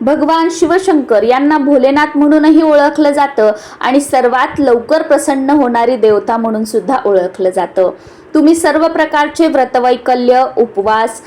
भगवान शिवशंकर यांना भोलेनाथ म्हणूनही ओळखलं जातं आणि सर्वात लवकर प्रसन्न होणारी देवता म्हणून सुद्धा ओळखलं जातं. तुम्ही सर्व प्रकारचे व्रतवैकल्य उपवास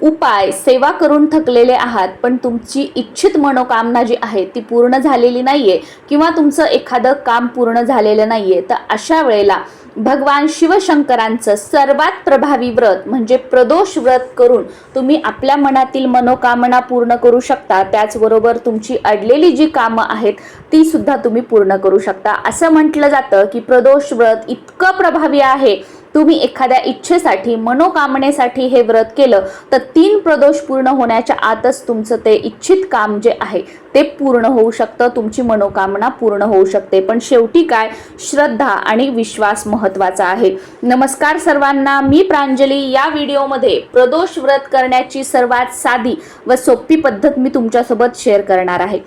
उपाय सेवा करून थकलेले आहात पण तुमची इच्छित मनोकामना जी आहे ती पूर्ण झालेली नाही आहे किंवा तुमचं एखादं काम पूर्ण झालेलं नाही आहे तर अशा वेळेला भगवान शिवशंकरांचं सर्वात प्रभावी व्रत म्हणजे प्रदोष व्रत करून तुम्ही आपल्या मनातील मनोकामना पूर्ण करू शकता. त्याचबरोबर तुमची अडलेली जी कामं आहेत ती सुद्धा तुम्ही पूर्ण करू शकता. असं म्हटलं जातं की प्रदोष व्रत इतकं प्रभावी आहे तुम्ही एखाद्या इच्छेसाठी मनोकामनेसाठी हे व्रत केलं तर तीन प्रदोष पूर्ण होण्याच्या आतच तुमचं ते इच्छित काम जे आहे ते पूर्ण होऊ शकतं. तुमची मनोकामना पूर्ण होऊ शकते. पण शेवटी काय? श्रद्धा आणि विश्वास महत्त्वाचा आहे. नमस्कार सर्वांना मी प्रांजली. या व्हिडिओमध्ये प्रदोष व्रत करण्याची सर्वात साधी व सोपी पद्धत मी तुमच्यासोबत शेअर करणार आहे.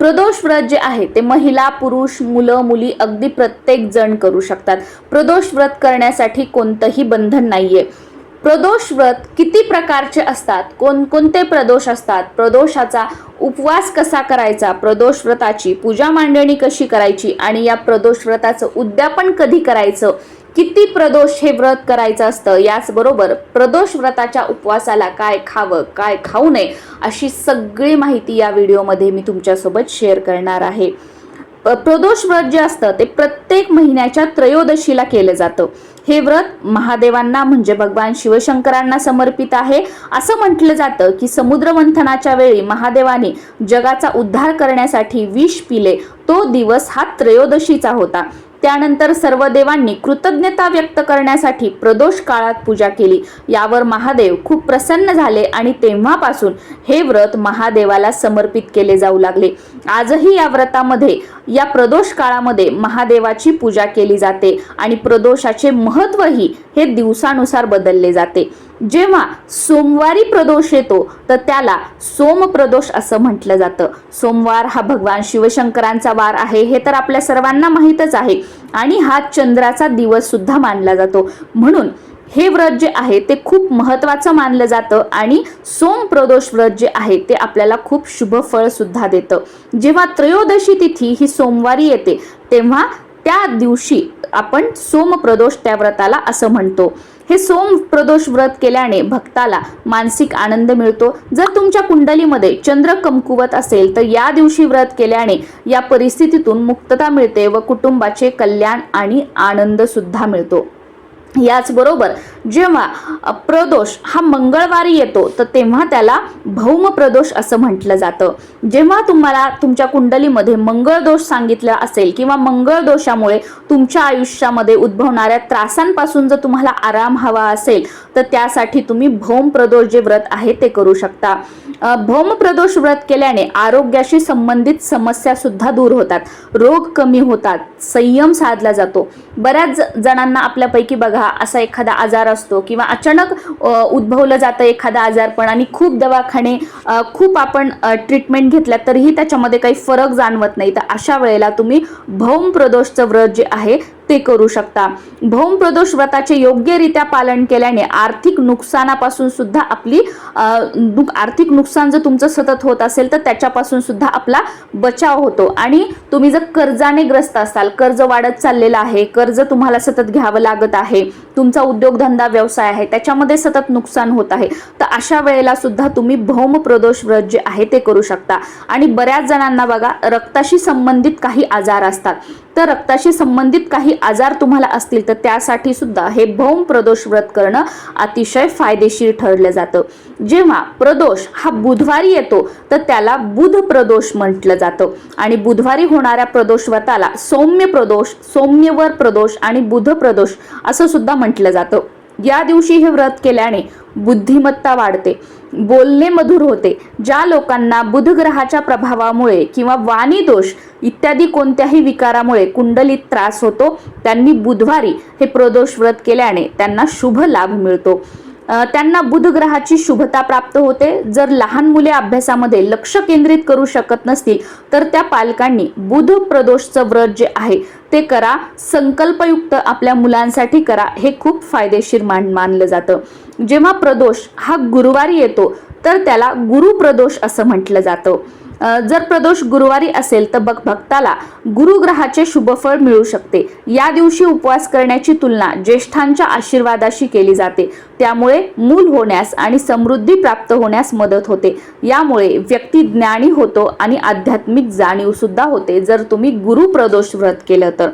प्रदोष व्रत जे आहे ते महिला पुरुष मुलं मुली अगदी प्रत्येक जण करू शकतात. प्रदोष व्रत करण्यासाठी कोणतंही बंधन नाहीये. प्रदोष व्रत किती प्रकारचे असतात? कोणकोणते प्रदोष असतात? प्रदोषाचा उपवास कसा करायचा? प्रदोष व्रताची पूजा मांडणी कशी करायची? आणि या प्रदोष व्रताचं उद्यापन कधी करायचं? किती प्रदोष हे व्रत करायचं असतं? याचबरोबर प्रदोष व्रताच्या उपवासाला काय खावं काय खाऊ नये अशी सगळी माहिती या व्हिडिओमध्ये मी तुमच्यासोबत शेअर करणार आहे. प्रदोष व्रत जे असतं ते प्रत्येक महिन्याच्या त्रयोदशीला केलं जातं. हे व्रत महादेवांना म्हणजे भगवान शिवशंकरांना समर्पित आहे. असं म्हटलं जातं की समुद्रमंथनाच्या वेळी महादेवाने जगाचा उद्धार करण्यासाठी विष पिले. तो दिवस हा त्रयोदशीचा होता. त्यानंतर सर्व देवांनी कृतज्ञता व्यक्त करण्यासाठी प्रदोष काळात पूजा केली. यावर महादेव खूप प्रसन्न झाले आणि तेव्हापासून हे व्रत महादेवाला समर्पित केले जाऊ लागले. आजही या व्रतामध्ये या प्रदोष काळामध्ये महादेवाची पूजा केली जाते आणि प्रदोषाचे महत्वही हे दिवसानुसार बदलले जाते. जेव्हा सोमवारी प्रदोष येतो तर त्याला सोम प्रदोष असं म्हटलं जातं. सोमवार हा भगवान शिवशंकरांचा वार आहे हे तर आपल्या सर्वांना माहीतच आहे. आणि हा चंद्राचा दिवस सुद्धा मानला जातो. म्हणून हे व्रत जे आहे ते खूप महत्वाचं मानलं जातं आणि सोम प्रदोष व्रत जे आहे ते आपल्याला खूप शुभ फळ सुद्धा देतं. जेव्हा त्रयोदशी तिथी ही सोमवारी येते तेव्हा त्या दिवशी आपण सोम प्रदोष त्या व्रताला असं म्हणतो. हे सोम प्रदोष व्रत केल्याने भक्ताला मानसिक आनंद मिळतो. जर तुमच्या कुंडलीमध्ये चंद्र कमकुवत असेल तर या दिवशी व्रत केल्याने या परिस्थितीतून मुक्तता मिळते व कुटुंबाचे कल्याण आणि आनंद सुद्धा मिळतो. याचबरोबर जेव्हा प्रदोष हा मंगळवारी येतो तर तेव्हा त्याला भौम प्रदोष असं म्हटलं जातं. जेव्हा तुम्हाला तुमच्या कुंडलीमध्ये मंगळ दोष सांगितला असेल किंवा मंगळ दोषामुळे तुमच्या आयुष्यामध्ये उद्भवणाऱ्या त्रासांपासून जर तुम्हाला आराम हवा असेल तर त्यासाठी तुम्ही भौम प्रदोष जे व्रत आहे ते करू शकता. भौम प्रदोष व्रत केल्याने आरोग्याशी संबंधित समस्या सुद्धा दूर होतात. रोग कमी होतात. संयम साधला जातो. बऱ्याच जणांना आपल्यापैकी बघा असा एखादा आजार असतो किंवा अचानक उद्भवलं जातं एखादा आजारपण आणि खूप दवाखाने खूप आपण ट्रीटमेंट घेतल्या तरीही त्याच्यामध्ये काही फरक जाणवत नाही. तर अशा वेळेला तुम्ही भौम प्रदोषचं व्रत जे आहे ते करू शकता. भौम प्रदोष व्रताचे योग्यरित्या पालन केल्याने आर्थिक नुकसानापासून सुद्धा आपली आर्थिक नुकसान जर तुमचं सतत होत असेल तर त्याच्यापासून सुद्धा आपला बचाव होतो. आणि तुम्ही जर कर्जाने ग्रस्त असाल कर्ज वाढत चाललेलं आहे कर्ज तुम्हाला सतत घ्यावं लागत आहे तुमचा उद्योगधंदा व्यवसाय आहे त्याच्यामध्ये सतत नुकसान होत आहे तर अशा वेळेला सुद्धा तुम्ही भौम प्रदोष व्रत जे आहे ते करू शकता. आणि बऱ्याच जणांना बघा रक्ताशी संबंधित काही आजार असतात. तर रक्ताशी संबंधित काही आजार तुम्हाला असतील तर त्यासाठी सुद्धा हे भौम प्रदोष व्रत करणं अतिशय फायदेशीर ठरलं जातं. जेव्हा प्रदोष हा बुधवारी येतो तर त्याला बुध प्रदोष म्हटलं जातं. आणि बुधवारी होणाऱ्या प्रदोष व्रताला सौम्य प्रदोष सौम्यवर प्रदोष आणि बुध प्रदोष असं सुद्धा म्हटलं जातं. या दिवशी हे व्रत केल्याने बुद्धिमत्ता वाढते. बोलणे मधुर होते. ज्या लोकांना बुध ग्रहाच्या प्रभावामुळे किंवा वाणी दोष इत्यादी कोणत्याही विकारामुळे कुंडलीत त्रास होतो त्यांनी बुधवारी हे प्रदोष व्रत केल्याने त्यांना शुभ लाभ मिळतो. त्यांना बुध ग्रहाची शुभता प्राप्त होते. जर लहान मुले अभ्यासामध्ये लक्ष केंद्रित करू शकत नसतील तर त्या पालकांनी बुध प्रदोषचं व्रत जे आहे ते करा. संकल्पयुक्त आपल्या मुलांसाठी करा. हे खूप फायदेशीर मान मानलं जातं. जेव्हा प्रदोष हा गुरुवारी येतो तर त्याला गुरुप्रदोष असं म्हटलं जातं. जर प्रदोष गुरुवारी असेल तर बघ भक्ताला गुरुग्रहाचे शुभफळ मिळू शकते. या दिवशी उपवास करण्याची तुलना ज्येष्ठांच्या आशीर्वादाशी केली जाते. त्यामुळे मूल होण्यास आणि समृद्धी प्राप्त होण्यास मदत होते. यामुळे व्यक्ती ज्ञानी होतो आणि आध्यात्मिक जाणीव सुद्धा होते. जर तुम्ही गुरुप्रदोष व्रत केलं तर.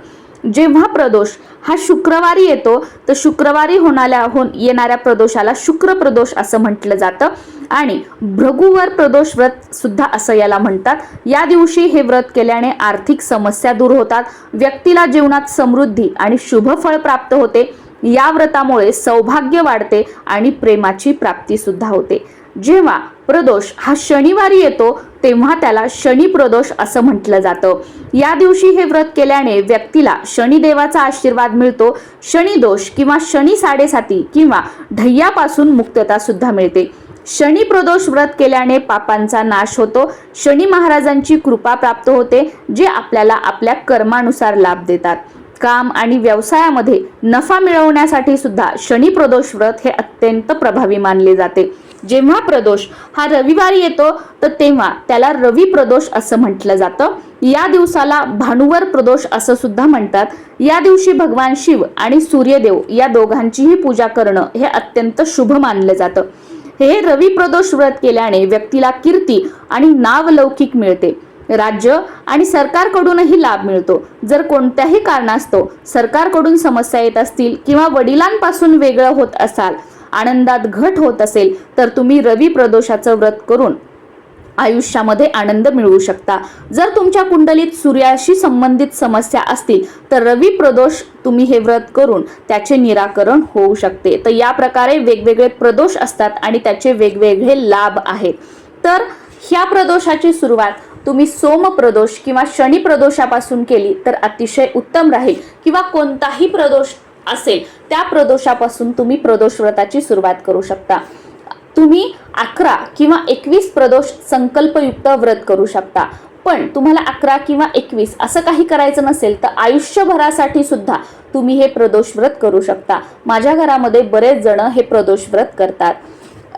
जेव्हा प्रदोष हा शुक्रवारी येतो तर शुक्रवारी होणाऱ्या हो येणाऱ्या प्रदोषाला शुक्र प्रदोष असं म्हटलं जातं. आणि भृगुवर प्रदोष व्रत सुद्धा असं याला म्हणतात. या दिवशी हे व्रत केल्याने आर्थिक समस्या दूर होतात. व्यक्तीला जीवनात समृद्धी आणि शुभफळ प्राप्त होते. या व्रतामुळे सौभाग्य वाढते आणि प्रेमाची प्राप्ती सुद्धा होते. जेव्हा प्रदोष हा शनिवारी येतो तेव्हा त्याला शनी प्रदोष असं म्हटलं जातं. या दिवशी हे व्रत केल्याने व्यक्तीला शनिदेवाचा आशीर्वाद मिळतो. शनिदोष किंवा शनी साडेसाती किंवा ढय्यापासून मुक्तता सुद्धा मिळते. शनी प्रदोष व्रत केल्याने पापांचा नाश होतो. शनी महाराजांची कृपा प्राप्त होते जे आपल्याला आपल्या कर्मानुसार लाभ देतात. काम आणि व्यवसायामध्ये नफा मिळवण्यासाठी सुद्धा शनी प्रदोष व्रत हे अत्यंत प्रभावी मानले जाते. जेव्हा प्रदोष हा रविवारी येतो तर तेव्हा त्याला रवी प्रदोष असं म्हटलं जातं. या दिवसाला भानुवर प्रदोष असं सुद्धा म्हणतात. या दिवशी भगवान शिव आणि सूर्यदेव या दोघांचीही पूजा करणं हे अत्यंत शुभ मानलं जातं. हे रवी प्रदोष व्रत केल्याने व्यक्तीला कीर्ती आणि नावलौकिक मिळते. राज्य आणि सरकारकडूनही लाभ मिळतो. जर कोणत्याही कारणास्तव सरकारकडून समस्या येत असतील किंवा वडिलांपासून वेगळं होत असाल आनंदात घट होत असेल तर तुम्ही रवी प्रदोषाचं व्रत करून आयुष्यामध्ये आनंद मिळवू शकता. जर तुमच्या कुंडलीत सूर्याशी संबंधित समस्या असतील तर रवी प्रदोष तुम्ही हे व्रत करून त्याचे निराकरण होऊ शकते. तर या प्रकारे वेगवेगळे प्रदोष असतात आणि त्याचे वेगवेगळे लाभ आहेत. तर ह्या प्रदोषाची सुरुवात तुम्ही सोम प्रदोष किंवा शनी प्रदोषापासून केली तर अतिशय उत्तम राहील. किंवा कोणताही प्रदोष असेल त्या प्रदोषापासून तुम्ही प्रदोष व्रताची सुरुवात करू शकता. तुम्ही अकरा किंवा एकवीस प्रदोष संकल्पयुक्त व्रत करू शकता. पण तुम्हाला अकरा किंवा एकवीस असं काही करायचं नसेल तर आयुष्यभरासाठी सुद्धा तुम्ही हे प्रदोष व्रत करू शकता. माझ्या घरामध्ये बरेच जण हे प्रदोष व्रत करतात.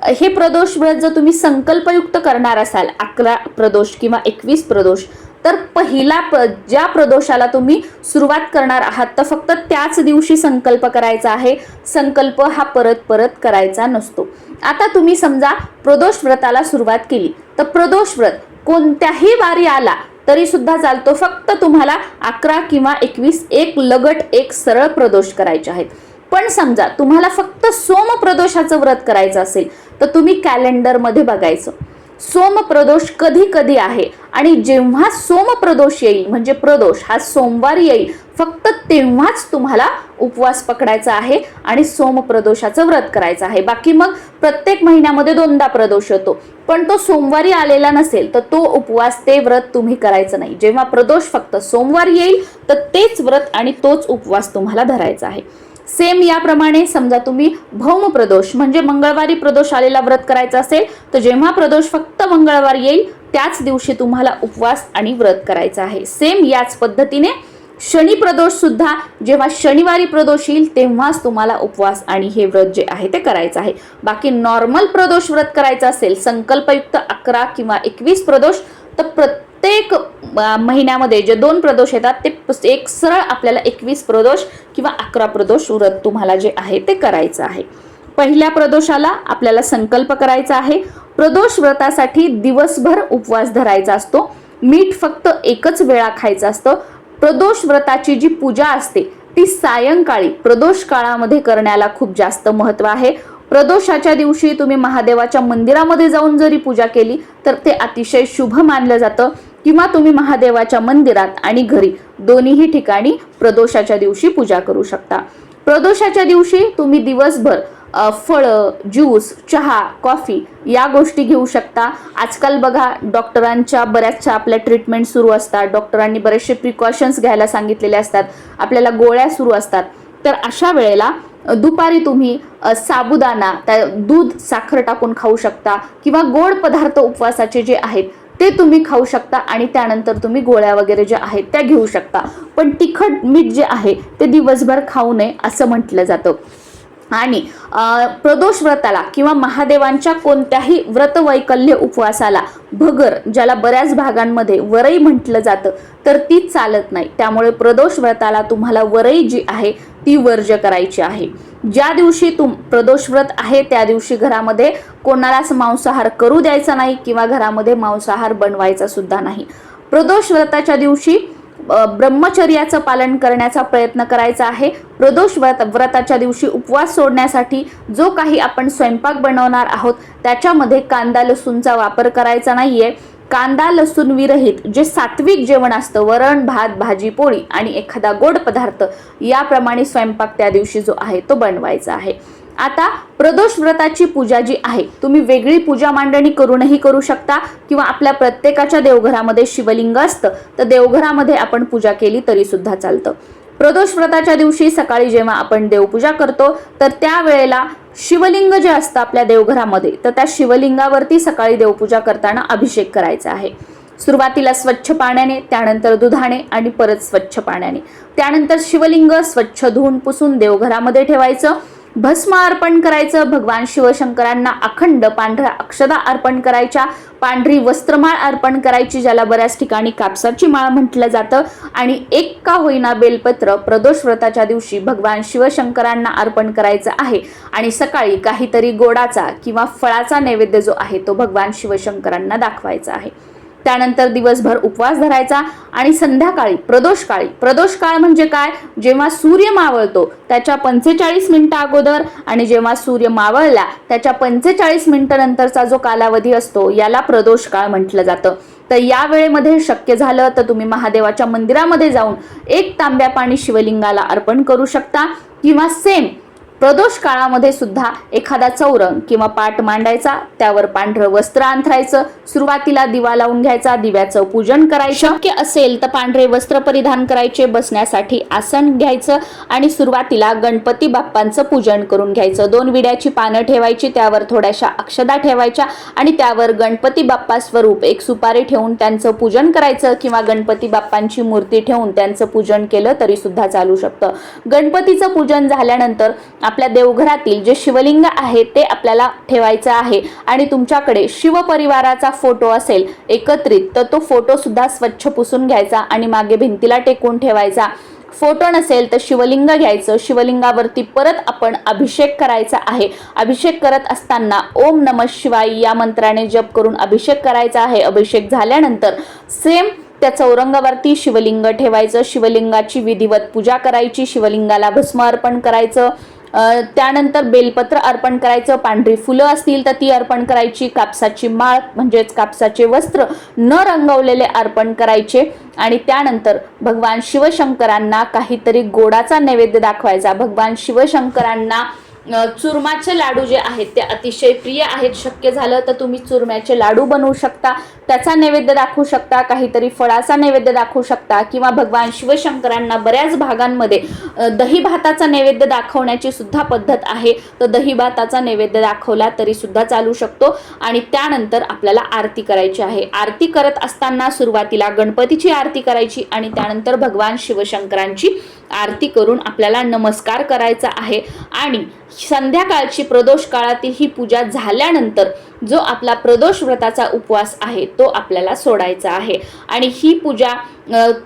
हे प्रदोष व्रत जर तुम्ही संकल्पयुक्त करणार असाल अकरा प्रदोष किंवा एकवीस प्रदोष तर पहिला प्र ज्या प्रदोषाला तुम्ही सुरुवात करणार आहात तर फक्त त्याच दिवशी संकल्प करायचा आहे. संकल्प हा परत परत करायचा नसतो. आता तुम्ही समजा प्रदोष व्रताला सुरुवात केली तर प्रदोष व्रत कोणत्याही वारी आला तरी सुद्धा चालतो. फक्त तुम्हाला अकरा किंवा एकवीस एक लगट एक सरळ प्रदोष करायचे आहेत. पण समजा तुम्हाला फक्त सोम प्रदोषाचं व्रत करायचं असेल तर तुम्ही कॅलेंडरमध्ये बघायचं. सोम प्रदोष कधी कधी आहे आणि जेव्हा सोम प्रदोष येईल म्हणजे प्रदोष हा सोमवारी येईल फक्त तेव्हाच तुम्हाला उपवास पकडायचा आहे आणि सोम प्रदोषाचं व्रत करायचं आहे. बाकी मग प्रत्येक महिन्यामध्ये दोनदा प्रदोष येतो. पण तो सोमवारी आलेला नसेल तर तो उपवास ते व्रत तुम्ही करायचं नाही. जेव्हा प्रदोष फक्त सोमवारी येईल तर तेच व्रत आणि तोच उपवास तुम्हाला धरायचा आहे. सेम याप्रमाणे समजा तुम्ही भौम प्रदोष म्हणजे मंगळवारी प्रदोष आलेला व्रत करायचा असेल तर जेव्हा प्रदोष फक्त मंगळवार येईल त्याच दिवशी तुम्हाला उपवास आणि व्रत करायचं आहे. सेम याच पद्धतीने शनी प्रदोष सुद्धा जेव्हा शनिवारी प्रदोष येईल तेव्हाच तुम्हाला उपवास आणि हे व्रत जे आहे ते करायचं आहे. बाकी नॉर्मल प्रदोष व्रत करायचं असेल संकल्पयुक्त अकरा किंवा एकवीस प्रदोष तर प्रत्येक प्रत्येक महिन्यामध्ये जे दोन प्रदोष येतात ते एक सरळ आपल्याला एकवीस प्रदोष किंवा अकरा प्रदोष व्रत तुम्हाला जे आहे ते करायचं आहे. पहिल्या प्रदोषाला आपल्याला संकल्प करायचा आहे. प्रदोष व्रतासाठी दिवसभर उपवास धरायचा असतो. मीठ फक्त एकच वेळा खायचं असतं. प्रदोष व्रताची जी पूजा असते ती सायंकाळी प्रदोष काळामध्ये करण्याला खूप जास्त महत्त्व आहे. प्रदोषाच्या दिवशी तुम्ही महादेवाच्या मंदिरामध्ये जाऊन जरी पूजा केली तर ते अतिशय शुभ मानलं जातं. किंवा तुम्ही महादेवाच्या मंदिरात आणि घरी दोन्हीही ठिकाणी प्रदोषाच्या दिवशी पूजा करू शकता. प्रदोषाच्या दिवशी तुम्ही दिवसभर फळं ज्यूस चहा कॉफी या गोष्टी घेऊ शकता. आजकाल बघा डॉक्टरांच्या बऱ्याचशा आपल्या ट्रीटमेंट सुरू असतात. डॉक्टरांनी बरेचसे प्रिकॉशन्स घ्यायला सांगितलेले असतात. आपल्याला गोळ्या सुरू असतात. तर अशा वेळेला दुपारी तुम्ही साबुदाणा त्या दूध साखर टाकून खाऊ शकता किंवा गोड पदार्थ उपवासाचे जे आहेत ते तुम्ही खाऊ शकता आणि त्यानंतर तुम्ही गोळ्या वगैरे ज्या आहेत त्या घेऊ शकता. पण तिखट मीठ जे आहे ते दिवसभर खाऊ नये असं म्हटलं जातं. आणि प्रदोष व्रताला किंवा महादेवांच्या कोणत्याही व्रतवैकल्य उपवासाला भगर ज्याला बऱ्याच भागांमध्ये वरई म्हटलं जातं तर ती चालत नाही. त्यामुळे प्रदोष व्रताला तुम्हाला वरई जी आहे ती वर्ज करायची आहे. ज्या दिवशी तुम प्रदोष व्रत आहे त्या दिवशी घरामध्ये कोणालाच मांसाहार करू द्यायचा नाही किंवा घरामध्ये मांसाहार बनवायचा सुद्धा नाही. प्रदोष व्रताच्या दिवशी ब्रह्मचर्याचं पालन करण्याचा प्रयत्न करायचा आहे. प्रदोष व्रत व्रताच्या दिवशी उपवास सोडण्यासाठी जो काही आपण स्वयंपाक बनवणार आहोत त्याच्यामध्ये कांदा लसूणचा वापर करायचा नाहीये. कांदा लसूण विरहित जे सात्विक जेवण असतं वरण भात भाजी पोळी आणि एखादा गोड पदार्थ याप्रमाणे स्वयंपाक त्या दिवशी जो आहे तो बनवायचा आहे. आता प्रदोष व्रताची पूजा जी आहे तुम्ही वेगळी पूजा मांडणी करूनही करू शकता किंवा आपल्या प्रत्येकाच्या देवघरामध्ये शिवलिंग असतं तर देवघरामध्ये आपण पूजा केली तरी सुद्धा चालतं. प्रदोष व्रताच्या दिवशी सकाळी जेव्हा आपण देवपूजा करतो तर त्यावेळेला शिवलिंग जे असतं आपल्या देवघरामध्ये तर त्या शिवलिंगावरती सकाळी देवपूजा करताना अभिषेक करायचा आहे. सुरुवातीला स्वच्छ पाण्याने त्यानंतर दुधाने आणि परत स्वच्छ पाण्याने. त्यानंतर शिवलिंग स्वच्छ धुवून पुसून देवघरामध्ये ठेवायचं. भस्म अर्पण करायचं भगवान शिवशंकरांना अखंड पांढऱ्या अक्षदा अर्पण करायच्या पांढरी वस्त्रमाळ अर्पण करायची ज्याला बऱ्याच ठिकाणी कापसाची माळ म्हटलं जातं. आणि एक का होईना बेलपत्र प्रदोष व्रताच्या दिवशी भगवान शिवशंकरांना अर्पण करायचं आहे. आणि सकाळी काहीतरी गोडाचा किंवा फळाचा नैवेद्य जो आहे तो भगवान शिवशंकरांना दाखवायचा आहे. त्यानंतर दिवसभर उपवास धरायचा आणि संध्याकाळी प्रदोष काळी प्रदोष काळ म्हणजे काय? जेव्हा सूर्य मावळतो त्याच्या पंचेचाळीस मिनिटं अगोदर आणि जेव्हा सूर्य मावळला त्याच्या पंचेचाळीस मिनिटं नंतरचा जो कालावधी असतो याला प्रदोष काळ म्हटलं जातं. तर या वेळेमध्ये शक्य झालं तर तुम्ही महादेवाच्या मंदिरामध्ये जाऊन एक तांब्या पाणी शिवलिंगाला अर्पण करू शकता किंवा सेम प्रदोष काळामध्ये सुद्धा एखादा चौरंग किंवा पाट मांडायचा त्यावर पांढरं वस्त्र अंथरायचं सुरुवातीला दिवा लावून घ्यायचा दिव्याचं पूजन करायचं. शक्य असेल तर पांढरे वस्त्र परिधान करायचे बसण्यासाठी आसन घ्यायचं आणि सुरुवातीला गणपती बाप्पांचं पूजन करून घ्यायचं. दोन विड्याची पानं ठेवायची त्यावर थोड्याशा अक्षदा ठेवायच्या आणि त्यावर गणपती बाप्पा स्वरूप एक सुपारी ठेवून त्यांचं पूजन करायचं किंवा गणपती बाप्पांची मूर्ती ठेवून त्यांचं पूजन केलं तरी सुद्धा चालू शकतं. गणपतीचं पूजन झाल्यानंतर आपल्या देवघरातील जे शिवलिंग आहे ते आपल्याला ठेवायचं आहे. आणि तुमच्याकडे शिवपरिवाराचा फोटो असेल एकत्रित तर तो फोटो सुद्धा स्वच्छ पुसून घ्यायचा आणि मागे भिंतीला टेकून ठेवायचा. फोटो नसेल तर शिवलिंग घ्यायचं. शिवलिंगावरती परत आपण अभिषेक करायचा आहे. अभिषेक करत असताना ओम नम शिवाय या मंत्राने जप करून अभिषेक करायचा आहे. अभिषेक झाल्यानंतर सेम त्या चौरंगावरती शिवलिंग ठेवायचं. शिवलिंगाची विधिवत पूजा करायची. शिवलिंगाला भस्म अर्पण करायचं. त्यानंतर बेलपत्र अर्पण करायचं पांढरी फुलं असतील तर ती अर्पण करायची कापसाची माळ म्हणजेच कापसाचे वस्त्र न रंगवलेले अर्पण करायचे. आणि त्यानंतर भगवान शिवशंकरांना काहीतरी गोडाचा नैवेद्य दाखवायचा. भगवान शिवशंकरांना चुरमाचे लाडू जे आहेत ते अतिशय प्रिय आहेत. शक्य झालं तर तुम्ही चुरम्याचे लाडू बनवू शकता. त्याचा नैवेद्य दाखवू शकता. काहीतरी फळाचा नैवेद्य दाखवू शकता. किंवा भगवान शिवशंकरांना बऱ्याच भागांमध्ये दही भाताचा नैवेद्य दाखवण्याची सुद्धा पद्धत आहे. तर दही भाताचा नैवेद्य दाखवला तरी सुद्धा चालू शकतो. आणि त्यानंतर आपल्याला आरती करायची आहे. आरती करत असताना सुरुवातीला गणपतीची आरती करायची आणि त्यानंतर भगवान शिवशंकरांची आरती करून आपल्याला नमस्कार करायचा आहे. आणि संध्याकाळची प्रदोष काळातील ही पूजा झाल्यानंतर जो आपला प्रदोष व्रताचा उपवास आहे तो आपल्याला सोडायचा आहे. आणि ही पूजा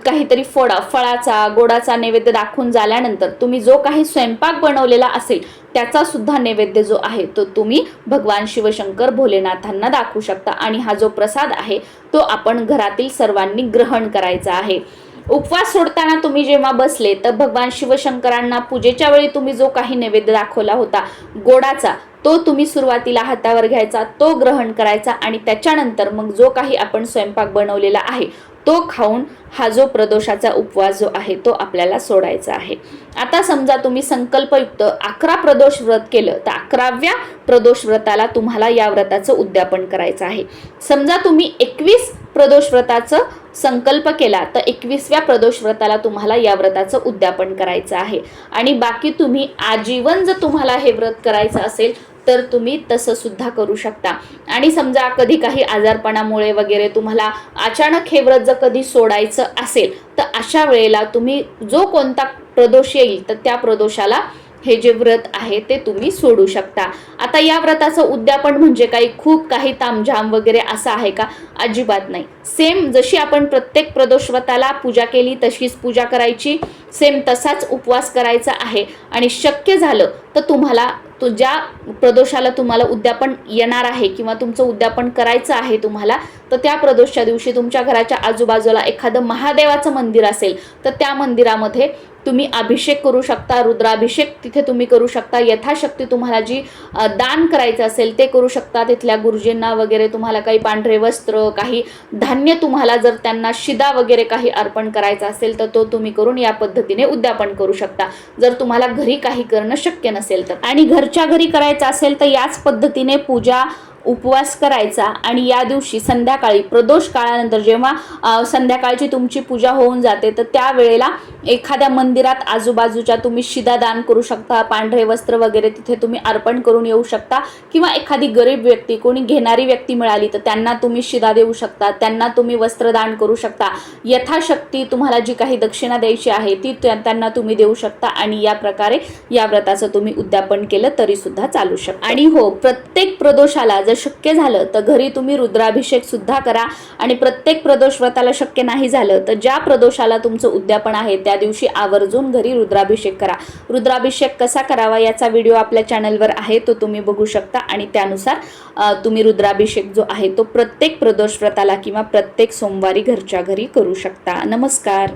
काहीतरी फळा फळाचा गोडाचा नैवेद्य दाखवून झाल्यानंतर तुम्ही जो काही स्वयंपाक बनवलेला असेल त्याचा सुद्धा नैवेद्य जो आहे तो तुम्ही भगवान शिवशंकर भोलेनाथांना दाखवू शकता. आणि हा जो प्रसाद आहे तो आपण घरातील सर्वांनी ग्रहण करायचा आहे. उपवास सोडताना तुम्ही जेव्हा बसले तर भगवान शिवशंकरांना पूजेच्या वेळी तुम्ही जो काही नैवेद्य दाखवला होता गोडाचा तो तुम्ही सुरुवातीला हातावर घ्यायचा तो ग्रहण करायचा आणि त्याच्यानंतर मग जो काही आपण स्वयंपाक बनवलेला आहे तो खाऊन हा जो प्रदोषाचा उपवास जो आहे तो आपल्याला सोडायचा आहे. आता समजा तुम्ही संकल्पयुक्त अकरा प्रदोष व्रत केलं तर अकराव्या प्रदोष व्रताला तुम्हाला या व्रताचं उद्यापन करायचं आहे. समजा तुम्ही एकवीस प्रदोष व्रताचं संकल्प केला तर एकवीसव्या प्रदोष व्रताला तुम्हाला या व्रताचं उद्यापन करायचं आहे. आणि बाकी तुम्ही आजीवन जर तुम्हाला हे व्रत करायचं असेल तर तुम्ही तसं सुद्धा करू शकता. आणि समजा कधी काही आजारपणामुळे वगैरे तुम्हाला अचानक हे व्रत जर कधी सोडायचं असेल तर अशा वेळेला तुम्ही जो कोणता प्रदोष येईल तर त्या प्रदोषाला हे जे व्रत आहे ते तुम्ही सोडू शकता. आता या व्रताचं उद्यापन म्हणजे काही खूप काही तामझाम वगैरे असं आहे का? अजिबात नाही. सेम जशी आपण प्रत्येक प्रदोष व्रताला पूजा केली तशीच पूजा करायची. सेम तसाच उपवास करायचा आहे. आणि शक्य झालं तर तुम्हाला तो ज्या प्रदोषाला तुम्हाला उद्यापन येणार आहे किंवा तुमचं उद्यापन करायचं आहे तुम्हाला तर त्या प्रदोषच्या दिवशी तुमच्या घराच्या आजूबाजूला एखादं महादेवाचं मंदिर असेल तर त्या मंदिरामध्ये तुम्ही अभिषेक करू शकता रुद्राभिषेक तिथे तुम्ही करू शकता. यथाशक्ती तुम्हाला जी दान करायचं असेल ते करू शकता. तिथल्या गुरुजींना वगैरे तुम्हाला काही पांढरे वस्त्र काही धान्य तुम्हाला जर त्यांना शिदा वगैरे काही अर्पण करायचा असेल तर तो तुम्ही करून या पद्धतीने उद्यापन करू शकता. जर तुम्हाला घरी काही करणं शक्य नसेल तर. आणि घरच्या घरी करायचं असेल तर याच पद्धतीने पूजा उपवास करायचा आणि या दिवशी संध्याकाळी प्रदोष काळानंतर जेव्हा संध्याकाळची तुमची पूजा होऊन जाते तर त्यावेळेला एखाद्या मंदिरात आजूबाजूच्या तुम्ही शिदा दान करू शकता पांढरे वस्त्र वगैरे तिथे तुम्ही अर्पण करून येऊ शकता किंवा एखादी गरीब व्यक्ती कोणी घेणारी व्यक्ती मिळाली तर त्यांना तुम्ही शिदा देऊ शकता त्यांना तुम्ही वस्त्रदान करू शकता. यथाशक्ती तुम्हाला जी काही दक्षिणा द्यायची आहे ती त्यांना तुम्ही देऊ शकता आणि या प्रकारे या व्रताचं तुम्ही उद्यापन केलं तरी सुद्धा चालू शकता. आणि हो प्रत्येक प्रदोषाला जर शक्य झालं तर घरी तुम्ही रुद्राभिषेक सुद्धा करा. आणि प्रत्येक प्रदोष व्रताला शक्य नाही झालं तर ज्या प्रदोषाला तुमचं उद्यापन आहे त्या दिवशी आवर्जून घरी रुद्राभिषेक करा. रुद्राभिषेक कसा करावा याचा व्हिडिओ आपल्या चॅनलवर आहे तो तुम्ही बघू शकता. आणि त्यानुसार तुम्ही रुद्राभिषेक जो आहे तो प्रत्येक प्रदोष व्रताला किंवा प्रत्येक सोमवारी घरच्या घरी करू शकता. नमस्कार.